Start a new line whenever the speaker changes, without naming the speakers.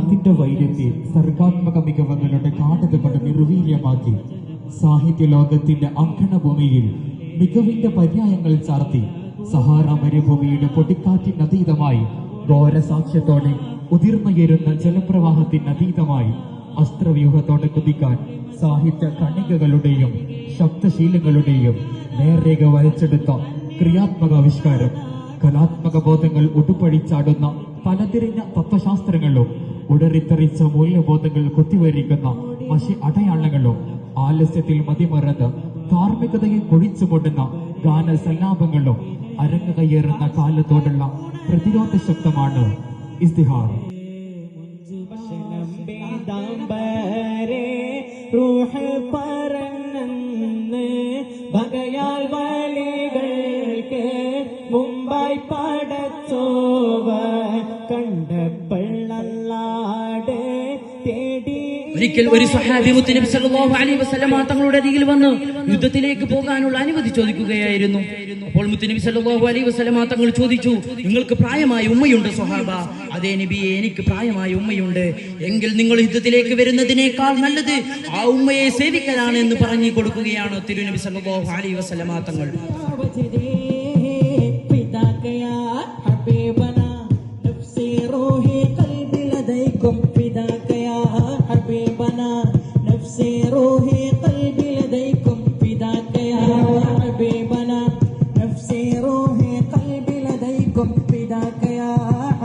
മലയാളത്തിന്റെ വൈര്യത്തെ സർഗാത്മക മികവുകളുടെ ഗാഠത കൊണ്ട് നിർവീര്യമാക്കി. സാഹിത്യ ലോകത്തിന്റെ അങ്കണഭൂമിയിൽ മികവിന്റെ പര്യായങ്ങൾ ചാർത്തി സഹാറ മരുഭൂമിയുടെ പൊടിക്കാറ്റിനതീതമായി ഘോരസാക്ഷ്യത്തോടെ ഉതിർന്നുയരുന്ന ജലപ്രവാഹത്തിനതീതമായി അസ്ത്രവ്യൂഹത്തോടെ കുതിക്കാൻ സാഹിത്യ കണികകളുടെയും ശബ്ദശീലങ്ങളുടെയും നേർരേഖ വരച്ചെടുത്ത ക്രിയാത്മക ആവിഷ്കാരം കലാത്മക ബോധങ്ങൾ ഉടുപ്പഴിച്ചാടുന്ന പലതിരിഞ്ഞ തത്വശാസ്ത്രങ്ങളും ഉടറിത്തെറിച്ച മൂല്യബോധങ്ങൾ കുത്തിവരിക്കുന്ന മഷി അടയാളങ്ങളും ആലസ്യത്തിൽ മതിമറന്ന് ധാർമ്മികതയെ കൊഴിച്ചുകൊണ്ടുന്ന ഗാനസല്ലാപങ്ങളും അരങ്ങ് കയ്യേറുന്ന കാലത്തോടുള്ള പ്രതിരോധ ശക്തമാണ് ഇസ്തിഹാർ
ഭക്ഷണം പീതാംബരേ ഒരിക്കൽ ഒരു സഹാബി
മുത്തനബി സല്ലല്ലാഹു അലൈഹി വസല്ലമ തങ്ങളുടെ അരികിൽ വന്ന് യുദ്ധത്തിലേക്ക് പോകാനുള്ള അനുമതി ചോദിക്കുകയായിരുന്നു. അപ്പോൾ മുത്തനബി സല്ലല്ലാഹു അലൈഹി വസല്ലമ തങ്ങൾ ചോദിച്ചു നിങ്ങൾക്ക് പ്രായമായ ഉമ്മയുണ്ട് സ്വഹാബ? അതേ നബിയെ എനിക്ക് പ്രായമായ ഉമ്മയുണ്ട്. എങ്കിൽ നിങ്ങൾ യുദ്ധത്തിലേക്ക് വരുന്നതിനേക്കാൾ നല്ലത് ആ ഉമ്മയെ സേവിക്കലാണ് എന്ന് പറഞ്ഞു കൊടുക്കുകയാണ് തിരുനബി സല്ലല്ലാഹു അലൈഹി വസല്ലമ തങ്ങൾ.
نفسي روحي قلبي لديكم فداك يا حبيبنا. نفسي روحي قلبي لديكم فداك يا حبيبنا